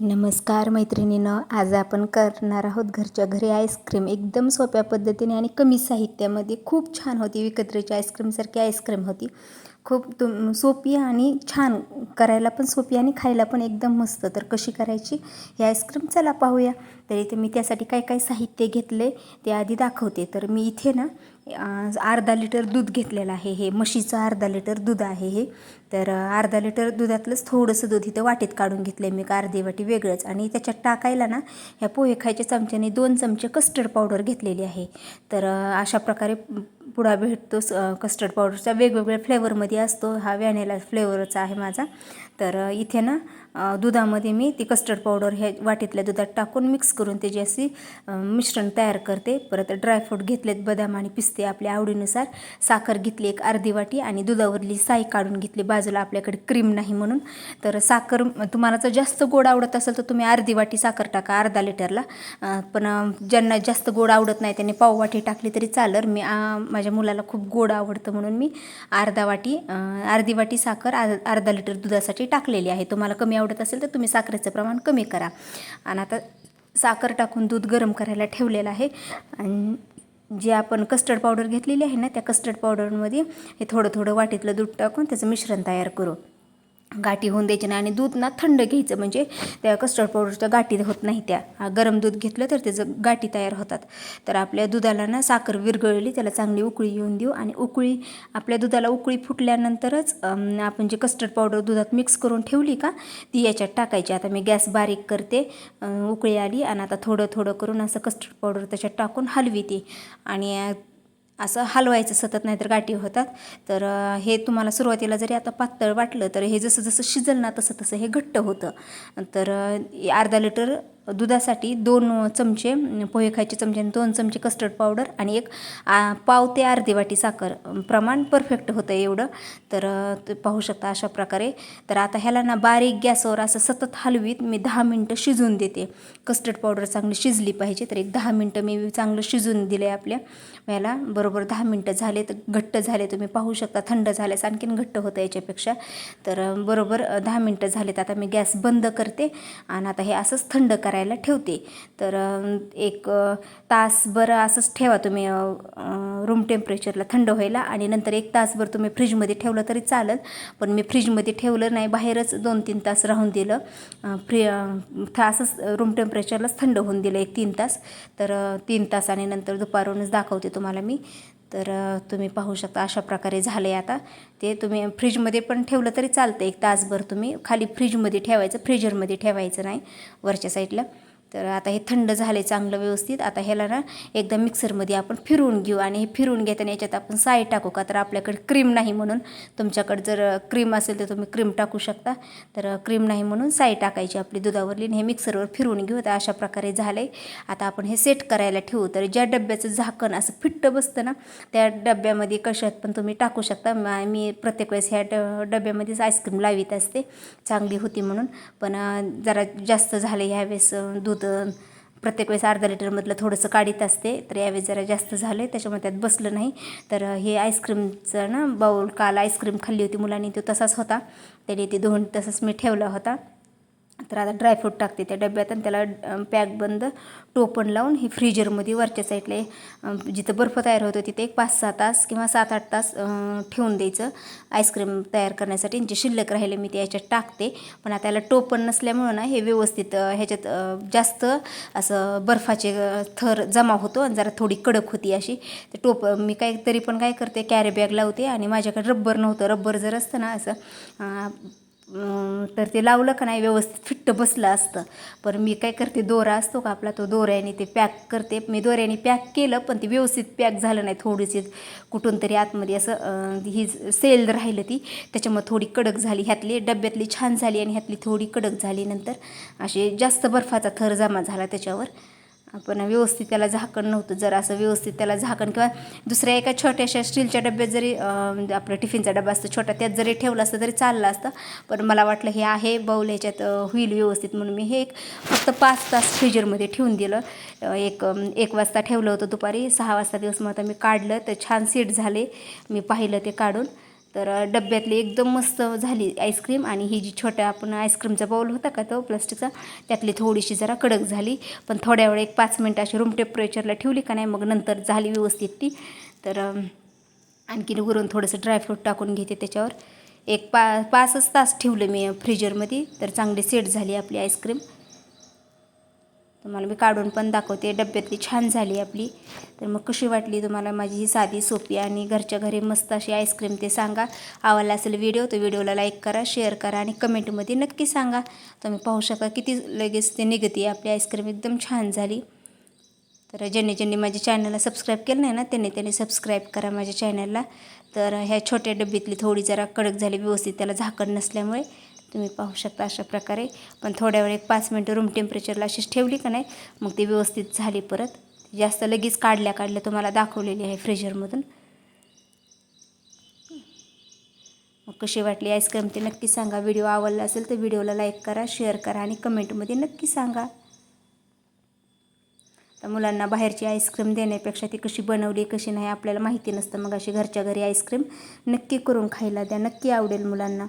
नमस्कार मैत्रिणीनं आज आपण करणार आहोत घरच्या घरी आईस्क्रीम. एकदम सोप्या पद्धतीने आणि कमी साहित्यामध्ये खूप छान होती. विकत्रेची आईस्क्रीमसारखी आईस्क्रीम होती. खूप तुम सोपी आणि छान करायला पण सोपी आणि खायला पण एकदम मस्त. तर कशी करायची? ही आईस्क्रीम चला पाहूया. तर इथे मी त्यासाठी काय काय साहित्य घेतले ते आधी दाखवते. तर मी इथे ना अर्धा लिटर दूध घेतलेलं आहे हे. म्हशीचं अर्धा लिटर दूध आहे हे. तर अर्धा लिटर दुधातलंच थोडंसं दूध इथं वाटीत काढून घेतलं आहे मी. का अर्धी वाटी वेगळंच. आणि त्याच्यात टाकायला ना ह्या पोहे खायच्या चमच्याने दोन चमचे कस्टर्ड पावडर घेतलेली आहे. तर अशा प्रकारे पुडा भेटतो कस्टर्ड पावडरचा वेगवेगळ्या फ्लेवरमध्ये असतो. हा व्हॅनिला फ्लेवरचा आहे माझा. तर इथे ना दुधामध्ये मी ती कस्टर्ड पावडर ह्या वाटीतल्या दुधात टाकून मिक्स करून त्याची अशी मिश्रण तयार करते. परत ड्रायफ्रूट घेतलेत बदाम आणि पिस्ते आपल्या आवडीनुसार. साखर घेतली एक अर्धी वाटी आणि दुधावरली साई काढून घेतली. बाजूला आपल्याकडे क्रीम नाही म्हणून. तर साखर तुम्हाला जर जास्त गोड आवडत असेल तर तुम्ही अर्धी वाटी साखर टाका अर्धा लिटरला. पण ज्यांना जास्त गोड आवडत नाही त्यांनी पाव वाटी टाकली तरी चालेल. मी माझ्या मुलाला खूप गोड आवडतं म्हणून मी अर्धा वाटी अर्धी वाटी साखर अर्धा लिटर दुधासाठी टाकलेली आहे. तुम्हाला कमी आवडत असेल तर तुम्ही साखरेचं प्रमाण कमी करा. आणि आता साखर टाकून दूध गरम करायला ठेवलेलं आहे. आणि जे आपण कस्टर्ड पावडर घेतलेली आहे ना त्या कस्टर्ड पावडरमध्ये हे थोडं थोडं वाटीतलं दूध टाकून त्याचं मिश्रण तयार करू. गाठी होऊन द्यायची नाही आणि दूध ना थंड घ्यायचं. म्हणजे त्या कस्टर्ड पावडरच्या गाठी होत नाही त्या. गरम दूध घेतलं तर त्याचं गाठी तयार होतात. तर आपल्या दुधाला ना साखर विरघळली त्याला चांगली उकळी येऊन देऊ. आणि उकळी आपल्या दुधाला उकळी फुटल्यानंतरच आपण जे कस्टर्ड पावडर दुधात मिक्स करून ठेवली का ती याच्यात टाकायची. आता मी गॅस बारीक करते उकळी आली. आणि आता थोडं थोडं करून असं कस्टर्ड पावडर त्याच्यात टाकून हलवी ती आणि असं हलवायचं सतत नाहीतर गाठी होतात. तर हे तुम्हाला सुरुवातीला जरी आता पातळ वाटलं तर हे जसं जसं शिजल ना तसं तसं हे घट्ट होतं. तर अर्धा लिटर दुधासाठी दोन चमचे पोहे खायचे चमचे आणि दोन चमचे कस्टर्ड पावडर आणि एक पाव ते अर्धी वाटी साखर. प्रमाण परफेक्ट होतं एवढं. तर ते पाहू शकता अशा प्रकारे. तर आता ह्याला ना बारीक गॅसवर असं सतत हलवीत मी दहा मिनटं शिजवून देते. कस्टर्ड पावडर चांगली शिजली पाहिजे तर एक दहा मिनटं मी चांगलं शिजवून दिलं आहे आपल्या. याला बरोबर दहा मिनटं झाले तर घट्ट झाले तुम्ही पाहू शकता. थंड झाल्यास आणखीन घट्ट होतं याच्यापेक्षा. तर बरोबर दहा मिनटं झालेत. आता मी गॅस बंद करते. आणि आता हे असंच थंड करायला ठेवते. तर एक तासभर असंच ठेवा तुम्ही रूम टेम्परेचरला थंड व्हायला आणि नंतर एक तासभर तुम्ही फ्रीजमध्ये ठेवलं तरी चालेल. पण मी फ्रीजमध्ये ठेवलं नाही बाहेरच दोन तीन तास राहून दिलं. फ्री थ- असंच रूम टेम्परेचरलाच थंड होऊन दिलं एक तीन तास. तर तीन तास आणि नंतर दुपारूनच दाखवते तुम्हाला मी. तर तुम्ही पाहू शकता अशा प्रकारे झालं आहे आता. ते तुम्ही फ्रीजमध्ये पण ठेवलं तरी चालतं. एक तासभर तुम्ही खाली फ्रीजमध्ये ठेवायचं फ्रीजरमध्ये ठेवायचं नाही वरच्या साईडला. तर आता हे थंड झाले चांगलं व्यवस्थित. आता ह्याला ना एकदा मिक्सरमध्ये आपण फिरवून घेऊ आणि हे फिरवून घेताना याच्यात आपण साय टाकू का? तर आपल्याकडे क्रीम नाही म्हणून. तुमच्याकडे जर क्रीम असेल तर तुम्ही क्रीम टाकू शकता. तर क्रीम नाही म्हणून साय टाकायची आपली दुधावरली हे मिक्सरवर फिरवून घेऊ. तर अशा प्रकारे झाले आता आपण हे सेट करायला ठेवू. तर ज्या डब्याचं झाकण असं फिट्ट बसतं ना त्या डब्यामध्ये कशात पण तुम्ही टाकू शकता. मी प्रत्येक वेळेस ह्या ड डब्यामध्येच आईस्क्रीम लावित असते. चांगली होती म्हणून. पण जरा जास्त झाले ह्यावेळेस दूध दूध प्रत्येक वेळेस अर्धा लिटरमधलं थोडंसं काढीत असते. तर यावेळेस जरा जास्त झाले त्याच्यामुळे त्यात बसलं नाही. तर हे आईस्क्रीमचं ना बाऊल काल आईस्क्रीम खाल्ली होती मुलांनी. तो तसाच होता. त्याने ते धुवून तसंच मी ठेवला होता. तर आता ड्रायफ्रूट टाकते त्या डब्यात आणि त्याला पॅक बंद टोपण लावून हे फ्रीजरमध्ये वरच्या साईडला जिथं बर्फ तयार होतो तिथे एक पाच सहा तास किंवा सात आठ तास ठेवून द्यायचं आईस्क्रीम तयार करण्यासाठी. जे शिल्लक राहिले मी ते याच्यात टाकते. पण आता याला टोपण नसल्यामुळं ना हे व्यवस्थित ह्याच्यात जास्त असं बर्फाचे थर जमा होतो आणि जरा थोडी कडक होती अशी. तर टोप मी काय तरी पण काय करते कॅरी बॅग लावते आणि माझ्याकडे रब्बर नव्हतं. रब्बर जर असतं ना असं तर ते लावलं का नाही व्यवस्थित फिट्ट बसलं असतं. पण मी काय करते दोरा असतो का आपला तो दोऱ्याने ते पॅक करते. मी दोऱ्याने पॅक केलं पण ते व्यवस्थित पॅक झालं नाही. थोडीशी कुठून तरी आतमध्ये असं ही सेल राहिलं ती त्याच्यामुळे थोडी कडक झाली. ह्यातली डब्यातली छान झाली आणि ह्यातली थोडी कडक झाली. नंतर असे जास्त बर्फाचा थर जमा झाला त्याच्यावर. आपण व्यवस्थित त्याला झाकण नव्हतं जर असं व्यवस्थित त्याला झाकण किंवा दुसऱ्या एका छोट्याशा स्टीलच्या डब्यात जरी अं, म्हणजे आपलं टिफिनचा डबा असतो छोटा त्यात जरी ठेवलं असतं तरी चाललं असतं. पण मला वाटलं हे आहे बाऊल ह्याच्यात होईल व्यवस्थित म्हणून मी हे एक फक्त पाच तास फ्रीजरमध्ये ठेवून दिलं. एक एक वाजता ठेवलं होतं दुपारी सहा वाजता दिवस मग आता मी काढलं तर छान सीट झाले. मी पाहिलं ते काढून. तर डब्यातली एकदम मस्त झाली आईस्क्रीम आणि ही जी छोट्या आपण आईस्क्रीमचा बाऊल होता का तो प्लास्टिकचा त्यातली थोडीशी जरा कडक झाली. पण थोड्या वेळ एक पाच मिनटं अशी रूम टेम्परेचरला ठेवली का नाही मग नंतर झाली व्यवस्थित ती. तर आणखीन वरून थोडंसं ड्रायफ्रूट टाकून घेते त्याच्यावर. एक पा पाचच तास ठेवलं मी फ्रीजरमध्ये तर चांगली सेट झाली आपली आईस्क्रीम. तुम्हाला मी काढून पण दाखवते. डब्यातली छान झाली आपली. तर मग कशी वाटली तुम्हाला माझी ही साधी सोपी आणि घरच्या घरी मस्त अशी आईस्क्रीम ते सांगा. आवडला असेल व्हिडिओ तर व्हिडिओला लाईक करा शेअर करा आणि कमेंटमध्ये नक्की सांगा. तुम्ही पाहू शकता किती लगेच ते निघते. आपली आईस्क्रीम एकदम छान झाली. तर ज्यांनी ज्यांनी माझ्या चॅनलला सबस्क्राईब केलं नाही ना त्यांनी त्यांनी सबस्क्राईब करा माझ्या चॅनलला तर ह्या छोट्या डब्बीतली थोडी जरा कडक झाली व्यवस्थित त्याला झाकण नसल्यामुळे. तुम्ही पाहू शकता अशा प्रकारे. पण थोड्या वेळ एक पाच मिनटं रूम टेम्परेचरला अशीच ठेवली का नाही मग ती व्यवस्थित झाली परत. जास्त लगेच काढल्या काढल्या तुम्हाला दाखवलेली आहे फ्रीजरमधून मग कशी वाटली आईस्क्रीम ते नक्की सांगा. व्हिडिओ आवडला असेल तर व्हिडिओला लाईक करा शेअर करा आणि कमेंटमध्ये नक्की सांगा. तर मुलांना बाहेरची आईस्क्रीम देण्यापेक्षा ती कशी बनवली कशी नाही आपल्याला माहिती नसतं. मग अशी घरच्या घरी आईस्क्रीम नक्की करून खायला द्या. नक्की आवडेल मुलांना.